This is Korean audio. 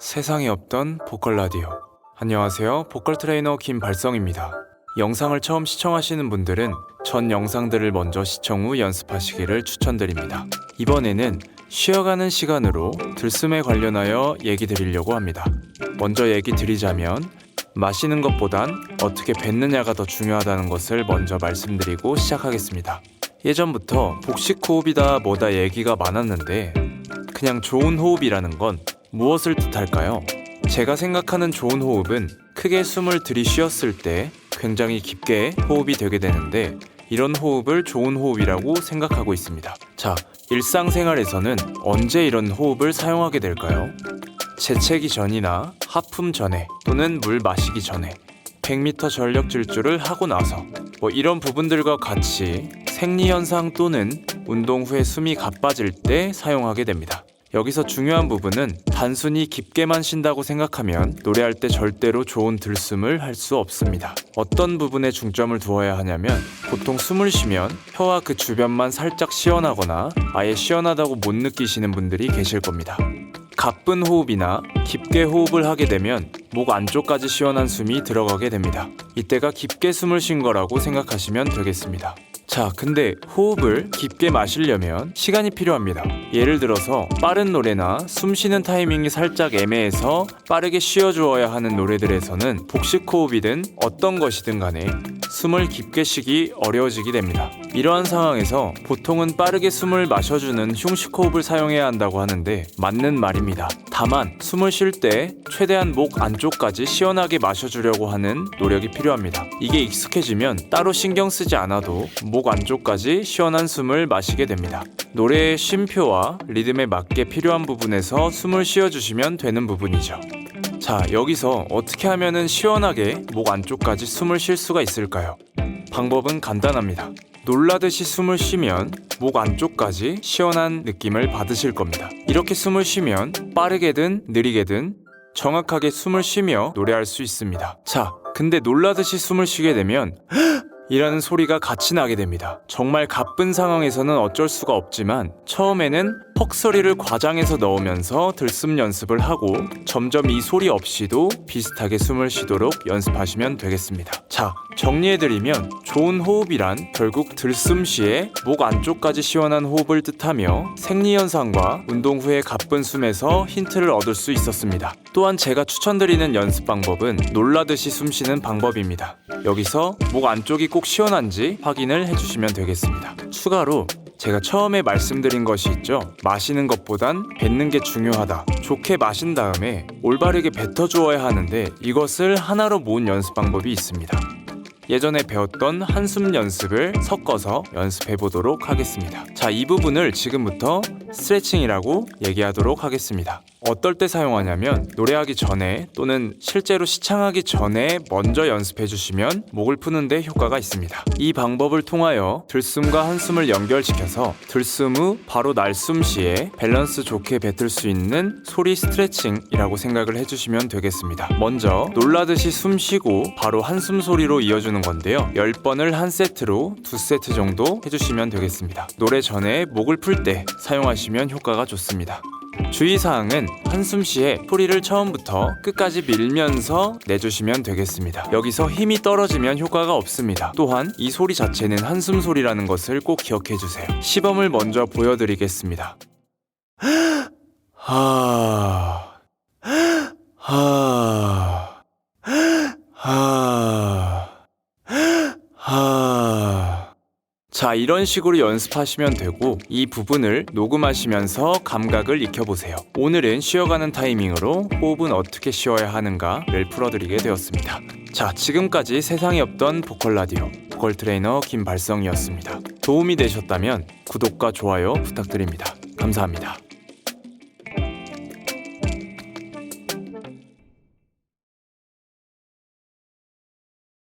세상에 없던 보컬 라디오. 안녕하세요. 보컬 트레이너 김발성입니다. 영상을 처음 시청하시는 분들은 전 영상들을 먼저 시청 후 연습하시기를 추천드립니다. 이번에는 쉬어가는 시간으로 들숨에 관련하여 얘기 드리려고 합니다. 먼저 얘기 드리자면 마시는 것보단 어떻게 뱉느냐가 더 중요하다는 것을 먼저 말씀드리고 시작하겠습니다. 예전부터 복식 호흡이다 뭐다 얘기가 많았는데 그냥 좋은 호흡이라는 건 무엇을 뜻할까요? 제가 생각하는 좋은 호흡은 크게 숨을 들이쉬었을 때 굉장히 깊게 호흡이 되게 되는데 이런 호흡을 좋은 호흡이라고 생각하고 있습니다. 자, 일상생활에서는 언제 이런 호흡을 사용하게 될까요? 재채기 전이나 하품 전에 또는 물 마시기 전에 100m 전력 질주를 하고 나서 뭐 이런 부분들과 같이 생리 현상 또는 운동 후에 숨이 가빠질 때 사용하게 됩니다. 여기서 중요한 부분은 단순히 깊게만 쉰다고 생각하면 노래할 때 절대로 좋은 들숨을 할 수 없습니다. 어떤 부분에 중점을 두어야 하냐면 보통 숨을 쉬면 혀와 그 주변만 살짝 시원하거나 아예 시원하다고 못 느끼시는 분들이 계실 겁니다. 가쁜 호흡이나 깊게 호흡을 하게 되면 목 안쪽까지 시원한 숨이 들어가게 됩니다. 이때가 깊게 숨을 쉰 거라고 생각하시면 되겠습니다. 자, 근데 호흡을 깊게 마시려면 시간이 필요합니다. 예를 들어서 빠른 노래나 숨 쉬는 타이밍이 살짝 애매해서 빠르게 쉬어주어야 하는 노래들에서는 복식 호흡이든 어떤 것이든 간에 숨을 깊게 쉬기 어려워지게 됩니다. 이러한 상황에서 보통은 빠르게 숨을 마셔주는 흉식 호흡을 사용해야 한다고 하는데 맞는 말입니다. 다만 숨을 쉴 때 최대한 목 안쪽까지 시원하게 마셔주려고 하는 노력이 필요합니다. 이게 익숙해지면 따로 신경 쓰지 않아도 목 안쪽까지 시원한 숨을 마시게 됩니다. 노래의 쉼표와 리듬에 맞게 필요한 부분에서 숨을 쉬어주시면 되는 부분이죠. 자, 여기서 어떻게 하면은 시원하게 목 안쪽까지 숨을 쉴 수가 있을까요? 방법은 간단합니다. 놀라듯이 숨을 쉬면 목 안쪽까지 시원한 느낌을 받으실 겁니다. 이렇게 숨을 쉬면 빠르게든 느리게든 정확하게 숨을 쉬며 노래할 수 있습니다. 자, 근데 놀라듯이 숨을 쉬게 되면 이라는 소리가 같이 나게 됩니다. 정말 가쁜 상황에서는 어쩔 수가 없지만 처음에는 헉 소리를 과장해서 넣으면서 들숨 연습을 하고 점점 이 소리 없이도 비슷하게 숨을 쉬도록 연습하시면 되겠습니다. 자, 정리해드리면 좋은 호흡이란 결국 들숨 시에 목 안쪽까지 시원한 호흡을 뜻하며 생리 현상과 운동 후의 가쁜 숨에서 힌트를 얻을 수 있었습니다. 또한 제가 추천드리는 연습 방법은 놀라듯이 숨 쉬는 방법입니다. 여기서 목 안쪽이 꼭 시원한지 확인을 해주시면 되겠습니다. 추가로 제가 처음에 말씀드린 것이 있죠. 마시는 것보단 뱉는 게 중요하다. 좋게 마신 다음에 올바르게 뱉어 주어야 하는데 이것을 하나로 모은 연습 방법이 있습니다. 예전에 배웠던 한숨 연습을 섞어서 연습해 보도록 하겠습니다. 자, 이 부분을 지금부터 스트레칭이라고 얘기하도록 하겠습니다. 어떨 때 사용하냐면 노래하기 전에 또는 실제로 시창하기 전에 먼저 연습해 주시면 목을 푸는데 효과가 있습니다. 이 방법을 통하여 들숨과 한숨을 연결시켜서 들숨 후 바로 날숨 시에 밸런스 좋게 뱉을 수 있는 소리 스트레칭이라고 생각을 해주시면 되겠습니다. 먼저 놀라듯이 숨 쉬고 바로 한숨 소리로 이어주는 건데요. 10번을 한 세트로 두 세트 정도 해주시면 되겠습니다. 노래 전에 목을 풀 때 사용하시 면 효과가 좋습니다. 주의사항은 한숨 시에 소리를 처음부터 끝까지 밀면서 내주시면 되겠습니다. 여기서 힘이 떨어지면 효과가 없습니다. 또한 이 소리 자체는 한숨 소리라는 것을 꼭 기억해 주세요. 시범을 먼저 보여드리겠습니다. 하... 하... 하... 하... 자, 이런 식으로 연습하시면 되고 이 부분을 녹음하시면서 감각을 익혀보세요. 오늘은 쉬어가는 타이밍으로 호흡은 어떻게 쉬어야 하는가를 풀어드리게 되었습니다. 자, 지금까지 세상에 없던 보컬 라디오 보컬 트레이너 김발성이었습니다. 도움이 되셨다면 구독과 좋아요 부탁드립니다. 감사합니다.